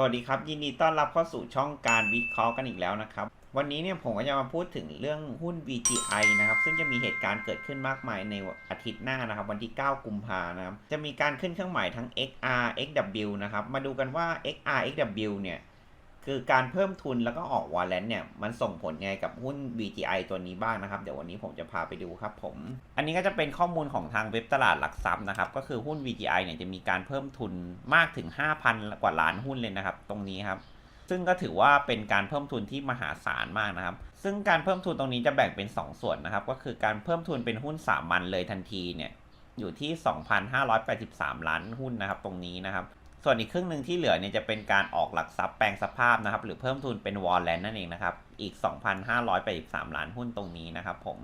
สวัสดีครับ ยินดีต้อนรับเข้าสู่ช่องการวิเคราะห์กันอีกแล้วนะครับ วันนี้เนี่ยผมก็จะมาพูดถึงเรื่องหุ้น VGI นะครับ ซึ่งจะมีเหตุการณ์เกิดขึ้นมากมายในอาทิตย์หน้านะครับ วันที่ 9 กุมภานะครับ จะมีการขึ้นเครื่องหมายทั้ง XR XW นะครับ มาดูกันว่า XR XW เนี่ย คือการเพิ่มทุนแล้วก็ออกวอลเลนเนี่ยมันส่งผลไงกับหุ้น VGI ตัวนี้บ้างนะครับ เดี๋ยววันนี้ผมจะพาไปดูครับผม อันนี้ก็จะเป็นข้อมูลของทางเว็บตลาดหลักทรัพย์นะครับ ก็คือหุ้น VGI เนี่ยจะมีการเพิ่มทุนมากถึง 5,000 กว่าล้านหุ้นเลยนะครับ ตรงนี้ครับ ซึ่งก็ถือว่าเป็นการเพิ่มทุนที่มหาศาลมากนะครับ ซึ่งการเพิ่มทุนตรงนี้จะแบ่งเป็น 2 ส่วนนะครับ ก็คือการเพิ่มทุนเป็นหุ้นสามัญเลยทันทีเนี่ยอยู่ที่ 2,583 ล้านหุ้นนะครับ ตรงนี้นะครับ ส่วนอีกครึ่งหนึ่งที่เหลือเนี่ยจะเป็นการออกหลักทรัพย์แปลงสภาพนะครับ หรือเพิ่มทุนเป็นวอลเลนนั่นเองนะครับ อีก 2,583 ล้านหุ้นตรงนี้นะครับ ผม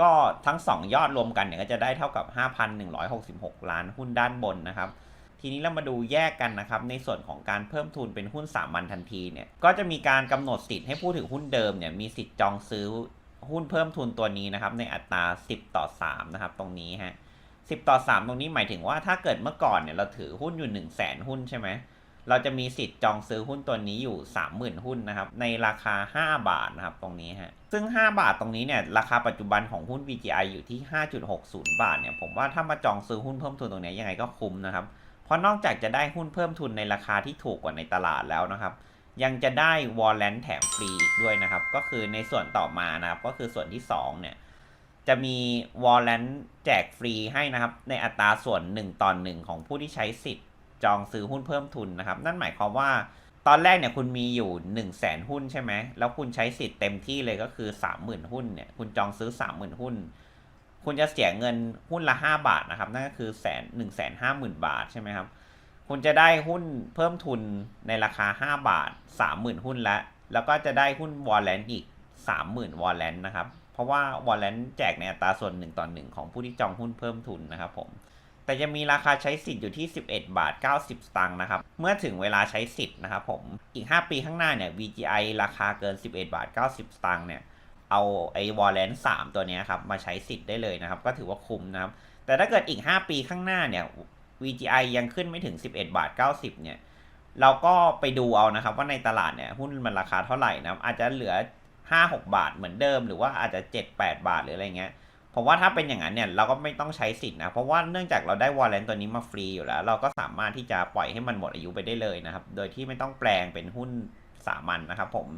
ก็ทั้ง 2 ยอดรวมกันเนี่ยก็จะได้เท่ากับ 5,166 ล้านหุ้นด้านบนนะครับ ทีนี้เรามาดูแยกกันนะครับ ในส่วนของการเพิ่มทุนเป็นหุ้นสามัญทันทีเนี่ยก็จะมีการกำหนดสิทธิ์ให้ผู้ถือหุ้นเดิมเนี่ยมีสิทธิ์จองซื้อหุ้นเพิ่มทุนตัวนี้นะครับในอัตรา 10 ต่อ 3 นะครับ ตรงนี้ฮะ 10 ต่อ 3 ตรงนี้หมายถึงว่าถ้าเกิดเมื่อก่อนเนี่ยเราถือหุ้นอยู่ 1 0 0 0 0แสนหุ้นใช่ไหมเราจะมีสิทธิ์จองซื้อหุ้นตัวนี้อยู่ 30,000 หุ้นนะครับในราคา 5 บาทนะครับตรงนี้ฮะซึ่ง 5 บาทตรงนี้เนี่ยราคาปัจจุบันของหุ้น VGI อยู่ที่ 5.60 บาทเนี่ยผมว่าถ้ามาจองซื้อหุ้นเพิ่มทุนตรงนี้ยังไงก็คุ้มนะครับเพราะนอกจากจะได้หุ้นเพิ่มทุนในราคาที่ถูกกว่าในตลาดแล้วนะครับยังจะได้วอลเลนแถมฟรีอีกด้วยนะครับก็คือในส่วนต่อมานะครับก็คือส่วนที่2เนี่ย จะมีวอลเลนแจกฟรีให้นะครับ ในอัตราส่วน 1ต่อ1ของผู้ที่ใช้สิทธิ์ จองซื้อหุ้นเพิ่มทุนนะครับ นั่นหมายความว่า ตอนแรกเนี่ยคุณมีอยู่ 1 0 0 0 0แสนหุ้นใช่ไหมแล้วคุณใช้สิทธิ์เต็มที่เลยก็คือ 30,000 หุ้นเนี่ยคุณจองซื้อ 30,000 หุ้น คุณจะเสียเงินหุ้นละ 5 บาทนะครับ นั่นก็คือแสนหนึ่งแสนห้าหมื่นบาทใช่ไหมครับคุณจะได้หุ้นเพิ่มทุนในราคา 5 บาท 30,000 หุ้นแล้วแล้วก็จะได้หุ้นวอลเลนอีก 30,000วอลเลนนะครับ เพราะว่าวอลเลนแจกในอัตราส่วน1ต่อ1ของผู้ที่จองหุ้นเพิ่มทุนนะครับผมแต่จะมีราคาใช้สิทธิ์อยู่ที่ 11 บาท 90 สตางค์นะครับ เมื่อถึงเวลาใช้สิทธิ์นะครับผม อีก 5 ปีข้างหน้าเนี่ย VGI ราคาเกิน 11 บาท 90 สตางค์เนี่ย เอาไอ้วอลเลนสามตัวนี้ครับ มาใช้สิทธิ์ได้เลยนะครับ ก็ถือว่าคุ้มนะครับ แต่ถ้าเกิดอีก 5 ปีข้างหน้าเนี่ย VGI ยังขึ้นไม่ถึง 11 บาท 90 เนี่ย เราก็ไปดูเอานะครับว่าในตลาดเนี่ยหุ้นมันราคาเท่าไหร่นะอาจจะเหลือ 5-6 บาทเหมือนเดิม หรือว่าอาจจะ 7-8 บาทหรืออะไรเงี้ยผมว่าถ้าเป็นอย่างนั้นเนี่ยเราก็ไม่ต้องใช้สิทธิ์นะเพราะว่าเนื่องจากเราได้วอลเลนตัวนี้มาฟรีอยู่แล้ว เราก็สามารถที่จะปล่อยให้มันหมดอายุไปได้เลยนะครับ โดยที่ไม่ต้องแปลงเป็นหุ้นสามัญนนะครับผม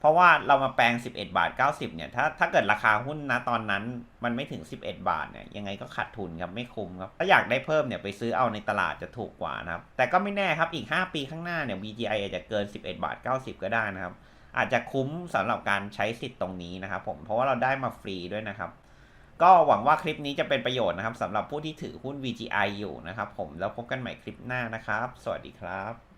เพราะว่าเรามาแปลง 11 บาท 90เนี่ยถ้าถ้าเกิดราคาหุ้นนะตอนนั้นมันไม่ถึง 11 บาทเนี่ยยังไงก็ขาดทุนครับไม่คุ้มครับถ้าอยากได้เพิ่มเนี่ยไปซื้อเอาในตลาดจะถูกกว่านะครับแต่ก็ไม่แน่ครับอีก 5 ปีข้างหน้าเนี่ย VGI อาจจะเกิน 11 บาท 90 ก็ได้นะครับ อาจจะคุ้มสำหรับการใช้สิทธิ์ตรงนี้นะครับผมเพราะว่าเราได้มาฟรีด้วยนะครับ ก็หวังว่าคลิปนี้จะเป็นประโยชน์นะครับสำหรับผู้ที่ถือหุ้น VGI อยู่นะครับผมแล้วพบกันใหม่คลิปหน้านะครับ สวัสดีครับ